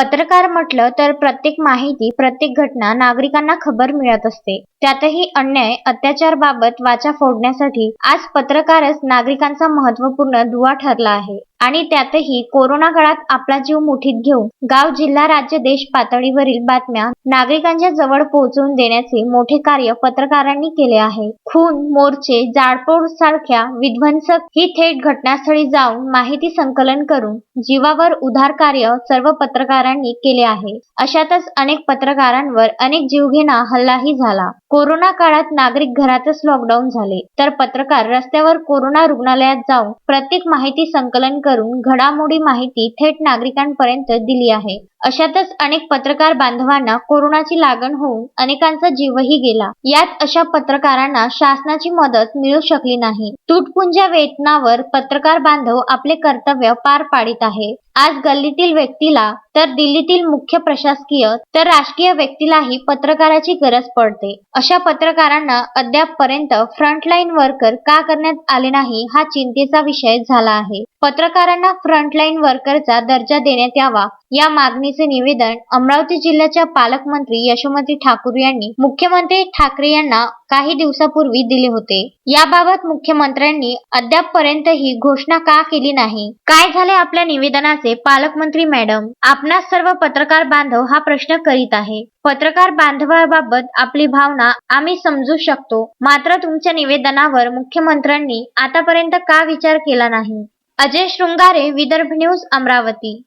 पत्रकार म्हटलं तर प्रत्येक माहिती प्रत्येक घटना नागरिकांना खबर मिळत असते. त्यातही अन्याय अत्याचार बाबत वाचा फोडण्यासाठी आज पत्रकारच नागरिकांचा महत्त्वपूर्ण दुवा ठरला आहे. आणि त्यातही कोरोना काळात आपला जीव मुठीत घेऊन गाव जिल्हा राज्य देश पातळीवरील बातम्या नागरिकांच्या जवळ पोहोचवून देण्याचे मोठे कार्य पत्रकारांनी केले आहे. खून मोर्चे जाळपोळ सारख्या विध्वंसक ही थेट घटनास्थळी जाऊन माहिती संकलन करून जीवावर उधार कार्य सर्व पत्रकारांनी केले आहे. अशातच अनेक पत्रकारांवर अनेक जीवघेणा हल्लाही झाला. कोरोना काळात नागरिक घरातच लॉकडाऊन झाले. तर पत्रकार रस्त्यावर कोरोना रुग्णालयात जाऊन प्रत्येक माहिती संकलन करून घडामोडी माहिती थेट नागरिकांपर्यंत दिली आहे. अशातच अनेक पत्रकार बांधवांना कोरोनाची लागण होऊन अनेकांचा जीवही गेला. यात अशा पत्रकारांना शासनाची मदत मिळू शकली नाही. तुटपुंज्या वेतनावर पत्रकार बांधव आपले कर्तव्य पार पाडित आहे. आज गल्लीतील व्यक्तीला तर दिल्लीतील मुख्य प्रशासकीय तर राजकीय व्यक्तीलाही पत्रकाराची गरज पडते. अशा पत्रकारांना अद्यापपर्यंत फ्रंटलाईन वर्कर का करण्यात आले नाही हा चिंतेचा विषय झाला आहे. पत्रकारांना फ्रंटलाईन वर्करचा दर्जा देण्यात यावा या मागणी मागणीचे निवेदन अमरावती जिल्ह्याच्या पालकमंत्री यशोमती ठाकूर यांनी मुख्यमंत्री ठाकरे यांना काही दिवसापूर्वी दिले होते. याबाबत मुख्यमंत्र्यांनी अद्यापपर्यंत ही घोषणा का केली नाही? काय झाले आपल्या निवेदनाचे पालकमंत्री मॅडम? आपणास सर्व पत्रकार बांधव हा प्रश्न करीत आहे. पत्रकार बांधवाबाबत आपली भावना आम्ही समजू शकतो. मात्र तुमच्या निवेदनावर मुख्यमंत्र्यांनी आतापर्यंत का विचार केला नाही? अजय शृंगारे विदर्भ न्यूज अमरावती.